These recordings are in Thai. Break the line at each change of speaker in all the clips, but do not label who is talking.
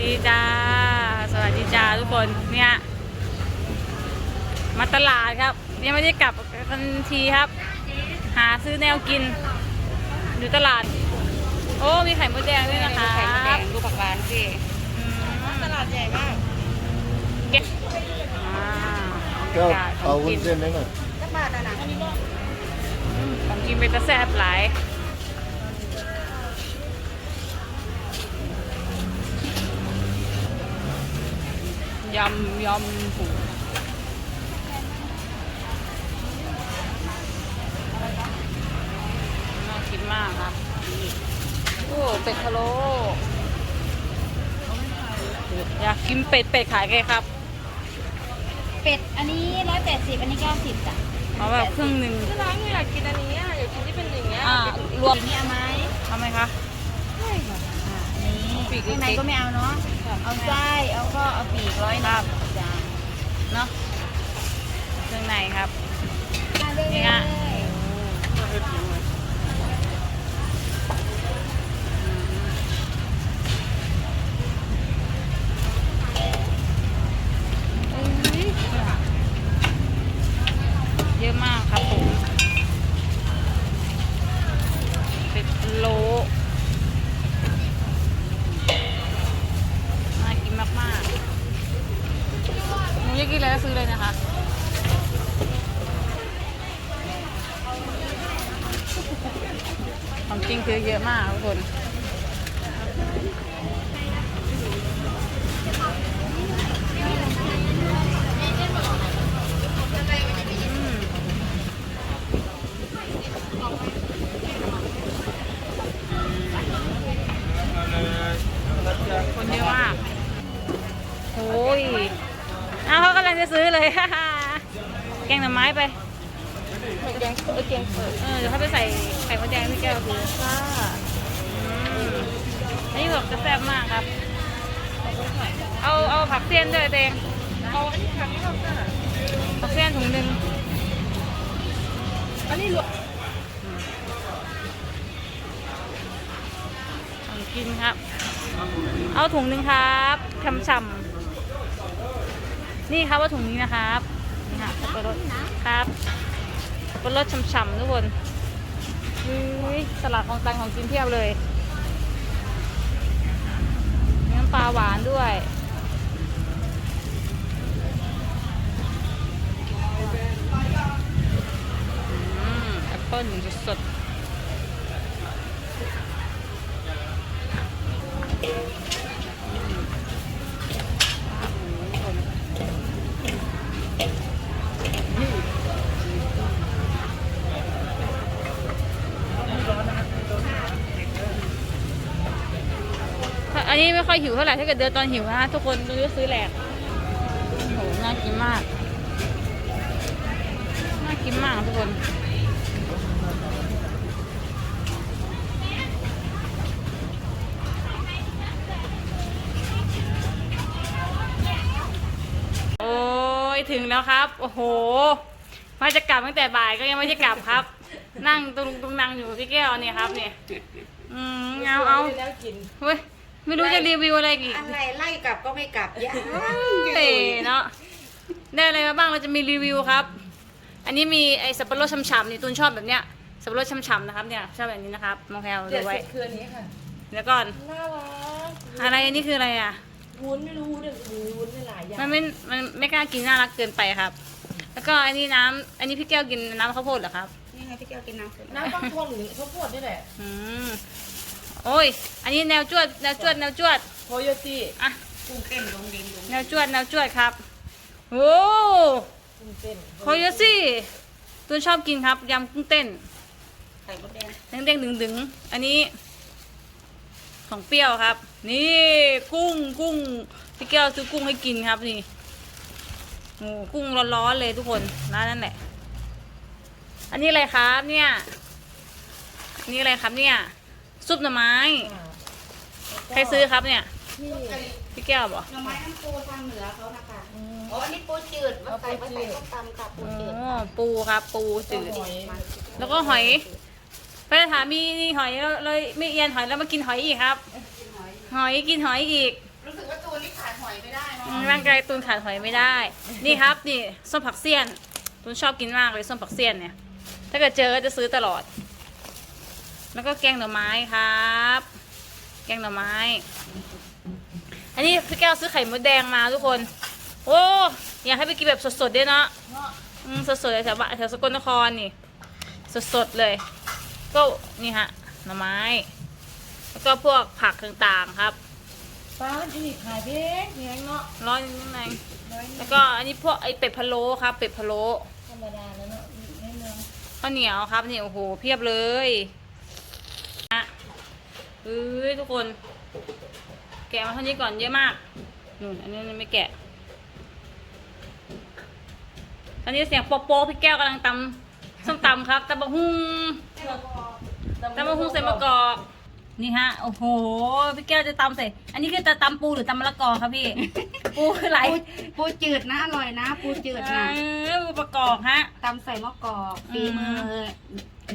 ดีจ้า สวัสดีจ้าทุกคน เนี่ย มาตลาดครับ ยังไม่ได้กลับทันทีครับ หาซื้อแนวกิน อยู่ตลาด โอ้ มีไข่มดแดงด้วยนะคะ
ไข่มดแดงดูผักหวานสิ
อืม
ตลาดใหญ่มาก
เก็บอ่า
ก็
บรรยากาศข
เอา
อง
วุ้
กิ
น
น
เส้นนั่นน่ะ
จักบาทอะนะ
อืมของกินเป็นตะแซ่บหลาย ยำยำปูน่ากินมากครับโอ้เป็ดพะโล้อยากกินเป็ดเป็ดขายไงครับ
เป็ดอันนี้ร้อยแปดสิบอันนี้เก้าสิบจ้ะ
เอาแบบครึ่งหนึ่ง
ที่ร้านอยากกินอันนี้อะอยากกินที่เป็นอย่างเงี้ย
อ่ารวม
นี่เอาไหม
ทำไหมคะ
อ่าอันนี้
ปีก
ข้างใน
เล็กๆ
ก็ไม่เอาเนาะ เอาไส้เอาก็เอาปีกร้อยห
ครั
นึ่
บ
งจ้ะ
เนาะเครื่องในครับ
มาเลย
นี่อะเยอะมากครับผมเป็ดโลน่ากินมากๆหนู อยากกินอะไรก็ซื้อเลยนะคะของจริงคือเยอะมากทุกคนคนเยอะมากโอ้ยำลังจะซื้อเลย แกงหน่อไม้ไป
แกงเออแกงเปิด
เออเดี๋ยวเขาไปใส่ไข่มดแดงที่แก้วคือ
ค่ะ
อืมอันนี้แบบจะแซ่บมากครับ เอาเอาผักเสี้ยนด้วยเตง
เอาอันนี้ค่ะนี่เราค่ะ
ผักเสี้ยนถุงหนึ่ง
อันนี้รวม
ของกินครับ เอาถุงหนึ่งครับฉ่ำๆ นี่ครับว่าถุงนี้นะครับนี่ค่ะสับปะรดครับสับปะรดฉ่ำๆทุกคนอุ้ยตลาดของตังของกินเพียบเลยน้ำปลาหวานด้วยอืมแอปเปิ้ลสดๆถ้า อันนี้ไม่ค่อยหิวเท่าไหร่ถ้าเกิดเดินตอนหิวนะทุกคนรู้ซื้อแหลกโอ้โหน่ากินมากน่ากินมากทุกคนโอ้ยถึงแล้วครับ โอ้โหมาจะกลับตั้งแต่บ่ายก็ยังไม่ได้กลับครับ นั่งตรงตรงนั่งอยู่พี่แก้วเนี่ยครับเนี่ยอืมเอาเอา
แล้วกิน
เฮ้ย ไม่รู้จะรีวิวอะไรอีก
อะไรไล่กลับก็ไม่กลับยาก
เตะเนาะได้อะไรมาบ้างเราจะมีรีวิวครับ อันนี้มีไอสับปะรดฉ่ำๆนี่ตูนชอบแบบเนี้ยสับปะรดฉ่ำๆนะครับเนี่ยชอบแบบนี้นะครับมองแพล
เด็
ดู
ด
ไว้
สุดคืออันนี้ค่ะ
เดี๋ยวก่อน
น่ารัก
อะไรอันนี้คืออะไรอะ
วุ้นไม่รู้วุ้นเดี๋ยววุ้นไม่หลายอย่าง
มันไม่มันไม่กล้ากินน่ารักเกินไปครับ แล้วก็อันนี้น้ำอันนี้พี่แก้วกินน้ำข้าวโพดเหรอครับ
นี่ไงพี่แก้วกินน้ำส้ม
น้ำฟักทองหรือข้าวโพดนี่แหละ
อืม โอ้ย อันนี้แนวจวด แนวจวด แนวจวด
โคโยตี้
อะ
กุ้งเต้นลงดินลง
แนวจวด แนวจวดครับ โอ้
กุ้งเต้น
โคโยซี่ตูนชอบกินครับยำกุ้งเต้น
ไข่มดแดง
เด้งๆดึงๆ อันนี้ของเปรี้ยวครับ นี่กุ้งกุ้งพี่แก้วซื้อกุ้งให้กินครับนี่โอ้กุ้งร้อนๆเลยทุกคนร้านนั่นแหละ อันนี้อะไรครับเนี่ยอันนี่อะไรครับเนี่ย ซุปหน่อไม้ ใครซื้อครับเนี่ย
ที่
พี่แก้วบอก
หน่อไม้น้ำปูทางเหนือเขานะคะอ๋ออันนี้ปูจืดว่าใส่ว่าใส่ต้มตำค่ะปู
โอ้
จืด
ปูครับ ปูจืด
หอย
แล้วก็หอยไปถามมีนี่หอยแล้วเลยไม่เอียนหอยแล้วมากินหอยอีกครับ หอยกินหอยอีก
รู้สึกว่านี้ขาดหอยไม่ได้เนาะ
อืมร่างกายตูนขาดหอยไม่ได้ นี่ครับ นี่ส้มผักเสี้ยนตูนชอบกินมากเลยส้มผักเสี้ยนเนี่ย ถ้าเกิดเจอก็จะซื้อตลอด แล้วก็แกงหน่อไม้ครับ แกงหน่อไม้ อันนี้พี่แก้วซื้อไข่มดแดงมาทุกคน โอ้อยากให้ไปกินแบบสดๆด้วยเนาะ
เนาะ
อืมสดๆเลยแถวบ้านแถวสกลนครนี่ สดๆเลย ก็นี่ฮะหน่อไม้ แล้วก็พวกผักต่างๆครับ
ป้าที่นี่ขายเด็กแพงเนาะ
ร้อยนิดนึง
น้อยนิด
แล้วก็อันนี้พวกไอเป็ดพะโล้ครับ เป็ดพะโล้
ธรรมดาแล้วเนาะในเมือง
ข้าวเหนียวครับนี่โอ้โหเพียบเลยอะ เอ้ยทุกคน แกะมาเท่านี้ก่อนเยอะมากนู่นอันนี้ไม่แกะอันนี้เสียงโป๊ะโป๊ะพี่แก้วกำลังตำส้มตำครับตำบะฮุ่งตำบะฮุ่งใส่มะกอกนี่ฮะโอ้โหพี่แก้วจะตำใส่ อันนี้คือจะตำปูหรือตำมะละกอครับพี่ ปูคืออะไร
ปูปูจืดนะอร่อยนะ ปูจืด
เอ
นะ
อปูประกอบฮะ
ตำใส่มะกอก
อืม
ฝีมือ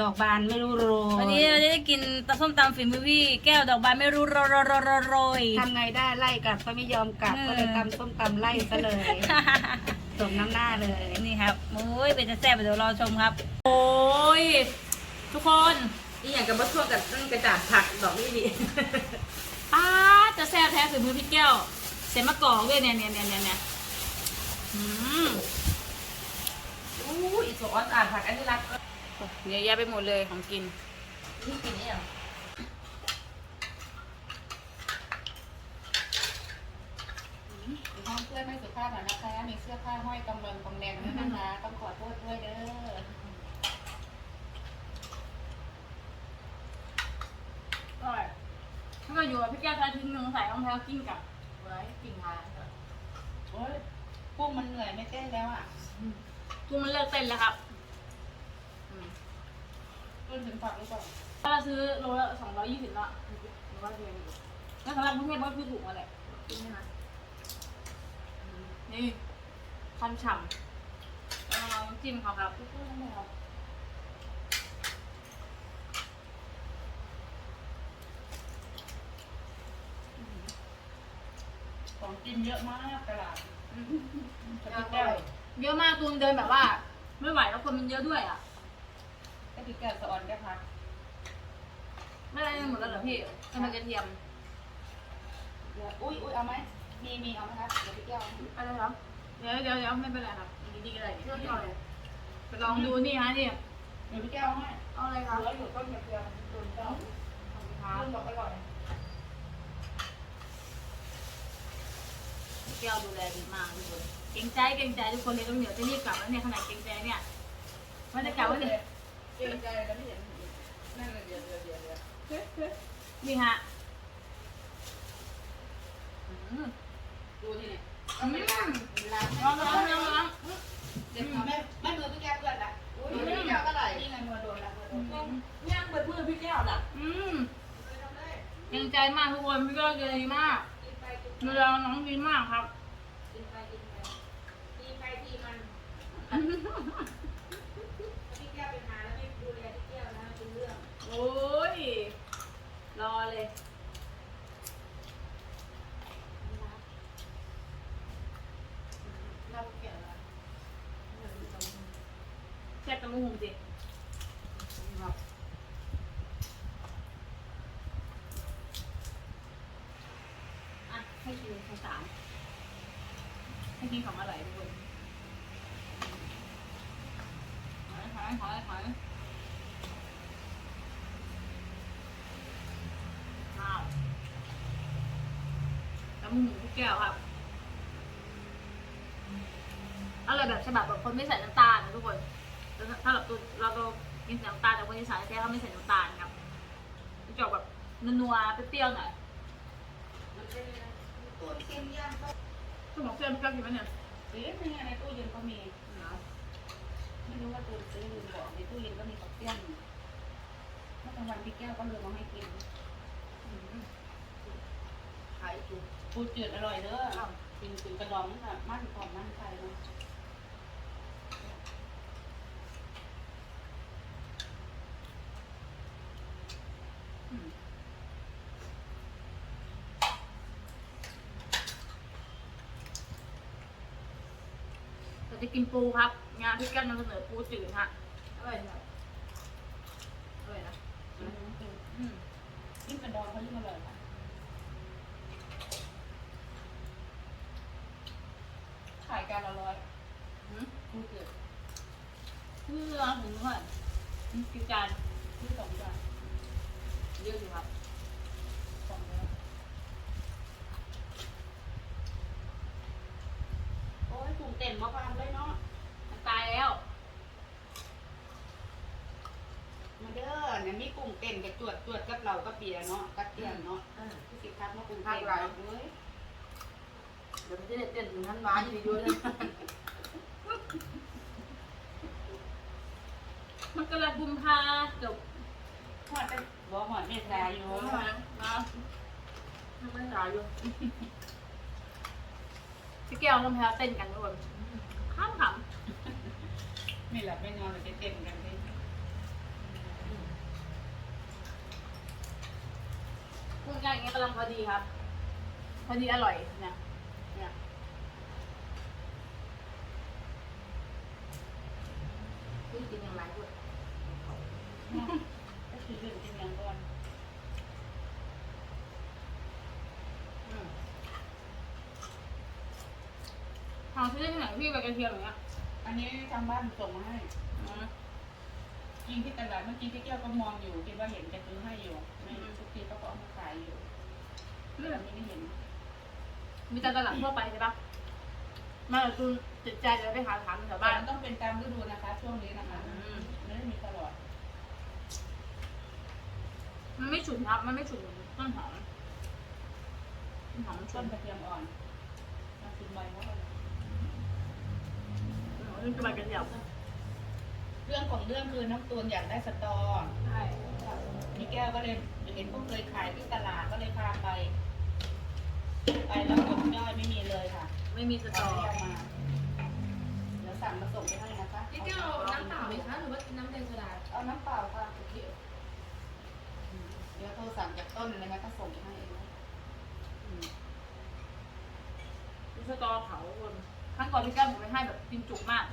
ดอกบานไม่รู้โรย
วันนี้เราจะได้กินตำส้มตำฝีมือพี่แก้วดอกบานไม่รู้โรยโรยโรยโรยโรย
ทำไงได้ไล่กลับก็ไม่ยอมกลับ
เออ
ก็เลยตำส้มตำไล่ซะเลยสมน้ำหน้าเลย
นี่ครับโอ้ยเป็นจะแซ่บเดี๋ยวรอชมครับ โอ้ยทุกคน
นี่อย่างกับมะทั่วกับตั้งกระดาษผักดอกนี่ดี
ป้าดจะแซ่บแท้ฝีมือพี่แก้วเสร็จมะกอกด้วยเนี่ยเนี่ยเนี่ยเนี่ยเนี่ยอืม
อู้อีสอนอ่านผักอันนี้รัก
เย อะแยะไปหมดเลยของกิน
นี่กินนี่เหรอ
ห้องเพื่อนไม่สุภาพหน่อยนะคะ มีเสื้อผ้าห้อยกำลังกำแดงด้วยนะคะ ต้องขอโทษด้วยเด้อ
อร่อยถ้าเกิดอยู่กับพี่แก้วจะทิ้งหนึ่งใส่รองเท้ากิ้งกับ
ไว้กินทาน
โอ้ยกุ้งมันเหนื่อยไม่เต้นแล้วอะ
กุ้งมันเลิกเต้นแล้วครับอืม
ต้ นถึงผักหรือเปล่า
ถ้าเราซื้อโลละสองร้อยยี่สิบละหรือว่าเพียงอยู่แล้วสำหรับพวกนี้ก็คือถูกมาแหละกินไหมคะอืมนี่คันฉ่ำแล้วเราน้ำจิ้มเขาครับ
กุ้งไม่เอาของกินเยอะมากตลาด
อืม
กระติกแก้ว
เยอะมากตูนเดินแบบว่า ไม่ไหวแล้วคนมันเยอะด้วยอะ
กระติกแก้วสะออนได้พัก
ไม่ได้หมดแล้วเหรอพี่ทำไมกระเทียม
อุ้ยอุ้ยเอาไหมมีมีเอาไหมครับกระติกแก้ว
อะไรครับเดี๋ยวเดี๋ยวเดี๋ยวไม่เป็นไรครับดีดีก็ได้เดี๋ยวพี่เอาเลยไปลองดูนี่ฮะนี่
กระติกแก้วให้
เอาอะไรค
เห
รับ
ลืออยู่ต้นกระเทียมต้นเจ้าต้นบอกอร่อย
แก้วดูแลดีมากทุกคนเกรงใจเกรงใจทุกคนเลยต้องเดี๋ยวจะรีบกลับแล้วเนี่ยขนาดเกรงใจเนี่ยว่าจะกลับว่าเนี่ย
เกรงใจแล้วไม่เห็นนั่นเลยเดี๋ยวเดี๋ยวเดี๋ยวเดี๋ยว
นี่ฮะอืม
ดูที่นี่ต้องเป็นล้างเป็นล้าง
ลองลองลองลอง
เดี๋ยวแม่แม่มือพี่แก้วเพื่อนละอุ้ยพี่แก้วก็ไหลนี่ไงมือโดนละมือโดน
ย่างเปิดมือพี่แก้วน่ะ
อืมเกรงใจมากทุกคนพี่ก็ใจดีมากดูแลน้องดีมากครับ
กินไปกินไปทีไปทีมันพี่แก้วไปหาแล้วไม่ดูแลพี่แก้วนะเป็นเรื่อง
โอ้ย รอเลย
เราเกี่ยวละ
แช่กระมุงสิอะ ให้กินข้าวสามให้กิน ของอร่อยทุกคนหอยหอยหอยหอยข้าวแล้วหมูทุกแก้วครับอร่อยแบบฉบับแบบคนไม่ใส่น้ำตาลนะทุกคนถ้าเราตัวเราเรากินใส่น้ำตาลแต่คนอีสานแท้เขาไม่ใส่น้ำตาลครับจะออกแบบนัวๆเปรี้ยวๆหน่อย
ตัวเค็มย่างก็
สมองเส้นเปรี้ยวกินไหมเนี่ย
เอ๊ะนี่ไงในตู้เย็นก็มีไม่รู้ว่าตัวซื้อลืมบอกในตู้เย็นก็มีผักเตี้ยนเมื่อกลางวันพี่แก้วก็เลยมาให้กิน
ขายจุ
ปูจืดอร่อยเด้อกินถึงกระดองนั่นแหละมั่นความมั่นใจเนาะ
เราจะกินปูครับ งานพี่แก้วนำเสนอปูจืดฮะ
อร่อยนะอร่อยนะ
อืมคือ
อืม
ยิ่งเป็นดองเขายิ่งอร่อยค่ะขายการละร้อย
อืม
กูเกิด
นี่ร้านถึงเท่าไหร่อืมกี่จาน
ที่สองจาน
เยอะอยู่ครับ
สองร้อย โอ้ยกลุ่มเต็มมาพามเลยเนาะ
มันตายแล้ว
มาเด้อเนี่ยมีกลุ่มเต็มกับจวดจวดกับเราก็เปียเนาะกับเตียนเนาะ
อ่า
ที่สิครับมากลุ่มเต็มเลย
เดี๋ยวมันจะได้เต้นถึงท่านมาอยู่ดีด้วยนะ
มันกำลังกุมภาจบ
หอดเป็นบ่หอดเมษาอยู่
นะไม่ตายอยู่ พี่แก้วน้ำแพรเต้นกันทุกคนข้ามข
ไม่หลับไม่นอนเลยไปเต็มกันเลยำ
พูดง่ายอย่างเงี้ยกำลังพอดีครับ พอดีอร่อยเนี่ยเนี่ย
พี่กินอย่างไรด้วย
ก็คือเรื่องกินอย่างก่อน
อืม
หาซื้อได้ที่ ไหนพี่ใบกระเทียมอย่างเงี้ย
อันนี้ทางบ้านส่งมาให้
อืม
กินที่ตลาดเมื่อกี้พี่แก้วก็มองอยู่คิดว่าเห็นจะซื้อให้อยู่ไม่ทุกทีเขาก็เอามาขายอยู่แต่อันนี้ไม่เห็น
มีตามตลาดทั่วไปใช่ปะมาจากจุนจิตใจเดี๋ยวไปหาถามแถว
บ้า
บ้านน
ต้องเป็นตามฤดูนะคะ ช่วงนี้นะคะ
อืม
ไม่ได้มีตลอด
มันไม่ฉุนครับ มันไม่ฉุนเหมือนต้นหอมต้นหอมมันฉุ
ต้
น
นกระเทียมอ่อนมาชิมใบเขาเลย
ต้นหอมเป็นใบกระเทียม
เรื่องของเรื่องคือน้องตูนอยากได้สตอ
ใช่
พี่แก้วก็เลยเห็นพวกเคยขายที่ตลาดก็เลยพาไป ไปแล้วกดย่อยไม่มีเลยค่ะ
ไม่มีสต
ต่
อ
อมาเดี๋ยวสั่งมาส่งไปให้นะคะ
พี่แก้วเอาน้ำเปล่าไหมคะหรือว่าน้ำแดงโซดา
เอาน้ำเปล่าค่ะ
โอเค
เดี๋ยวโทรสั่งจากต้นเลยนะก็ส่งไปให้เองนะอืม
มีสตอเผาคน ครั้งก่อนพี่แก้วผมไปให้แบบกินจุกมาก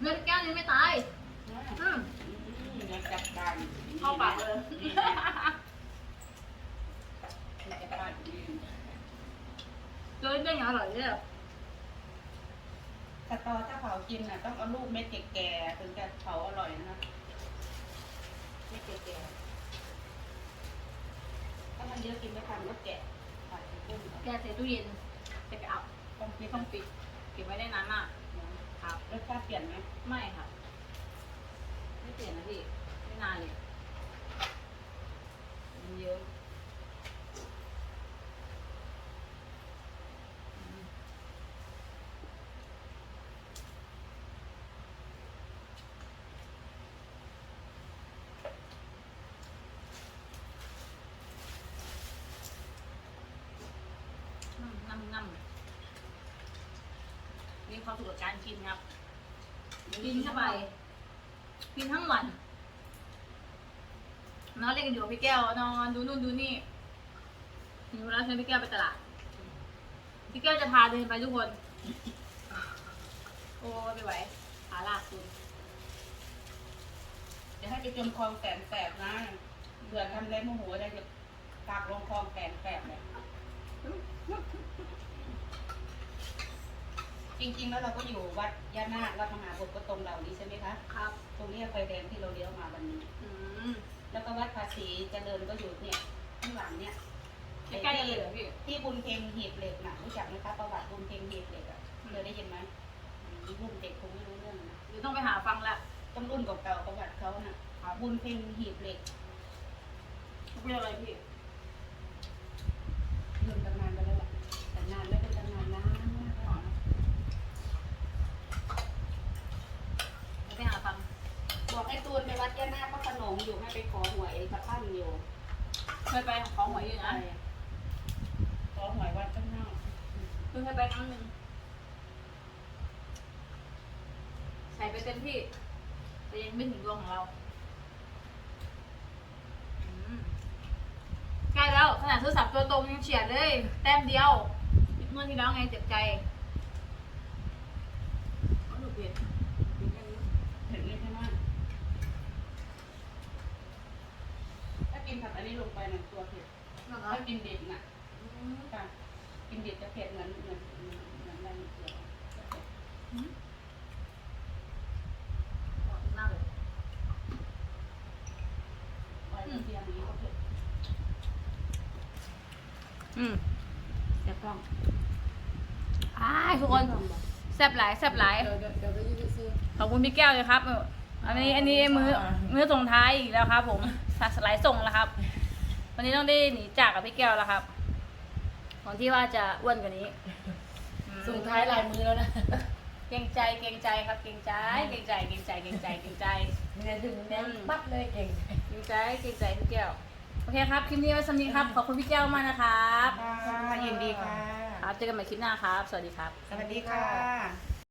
เนื้อพี่แก้วยังไม่ตาย อืม
เดี๋ยวจัดการ
เข้าปากเลย
จัดการดี
เจอได้ไงอร่อยเนี่ย
สตอถ้าเผากินน่ะต้องเอาลูกเม็ดแก่ๆถึงจะเผาอร่อยนะคะ
ไม่แก่
ถ้ามันเยอะกินไม่ทันก็แกะผัดกุ้ง
แกใส่ตู้เย็นจะไปเอา
ต้องคิด
ต้
ต้
อ
องง
ปิดเก็บไว้ได้นานมากครับ
รสชาติเปลี่ยนไหม
ไม่ครับ ไม่เปลี่ยนนะพี่ ไม่นานเลยมันเยอะอืมน้ำน้ำน้ำมี ความสุขกับการกินครับกินเข้าไปกินทั้งวันนอนเล่นกันอยู่กับพี่แก้วนอนดูนู่นดูนี่ถึงเวลาเชิญพี่แก้วไปตลาด พี่แก้วจะพาเดินไปทุกคน โอ้ไม่ไหวขาลากคุณ
จะให้ไปจมคลองแสนแสบนะเบื่อทำอะไรโมโหอะไรจะตากลงคลองแสนแสบเลย จริง ๆ แล้วเราก็อยู่วัดย่านาควัดมหาบุตรก็ตรงเรานี้ใช่ไหมคะ
ครับ
ตรงนี้ไฟแดงที่เราเลี้ยวมาวันนี้
อืม
แล้วก็วัดภาษีเจริญก็อยู่เนี่ยข้างหลังเนี่ย
ใกล้ๆกันเลยเหรอพี่
ที่บุญเพ็งหีบเหล็กน่ะรู้จักไหมคะประวัติบุญเพ็งหีบเหล็กอะเคยได้ยินไหมอืมรุ่นเด็กคงไม่รู้เรื่องนะ
เดี๋ยวต้องไปหาฟังละ
ต้องรุ่นเก่าๆประวัติเขาน่ะบุญเพ็งหีบเหล็ก
เป็นอะไรพี่
เริ่มตำนานไปแล้วล่ะแต่นานไม่เป็นตำนานนานมากแล้ว
เดี๋ยวไปหาฟัง
บ อกให้ตูนไปวัดย่านาคพระโขนงอยู่ให้ไปขอหวยพระท่านอยู่
เคยไปของหวยอยู่นะ
ขอหวยวัดข้างนอก
เพิ่งเคยไปครั้งหนึ่งใส่ไปเต็มที่ แต่ยังไม่ถึงดวงของเราอืมใกล้แล้วขนาดโทรศัพท์ตัวตรงยังเฉียดเลย แต้มเดียวเมื่อที่แล้วไงเจ็บใจ ผ็ด
เผ็ดเลยใช่ไหมถ้ากิ นผักอันนี้ลงไปน่ะตัวเผ็ด
นะคะ
ถ้ากินเด็ดน่ะค่ะกินเด็ดจะเผ็ดเหมือนเหมือนเหมือนเหมือนอะไรเกี่ยวจะเผ็ด
หน้าเลย
ไว้เทียมนี้ก็เผ็ด
อืม
แต่กล้อง
อ้ายทุกคนแซ่บหลายแซ่บหลาย
เดี๋ยวเดี๋ยวเดี๋ยวไปยืดซื้อ
ขอบคุณพี่แก้วเลยครับเอออันนี้อันนี้มือมือส่งท้ายอีกแล้วครับ ผมสไลด์ส่งแล้วครับ วันนี้ต้องได้หนีจากกับพี่แก้วแล้วครับก่อนที่ว่าจะอ้วนกว่านี้อืม
ส่งท้ายลายมือแล้วนะ
เกรงใจเกรงใจครับเกรงใจเกรงใจเกรงใจเกรงใจเกรงใจ
เนี่ยถึงแน่นปั๊บเลยเก่ง
เกรงใจเกรงใจพี่แก้วโอเคครับคลิปนี้ไว้สำหรับนี้ครับขอบคุณพี่แก้วมากนะครับ
ค่ะยินดีค่ะ
ครับเจอกันใหม่คลิปหน้าครับ สวัสดีครับ
สวัสดีค่ะ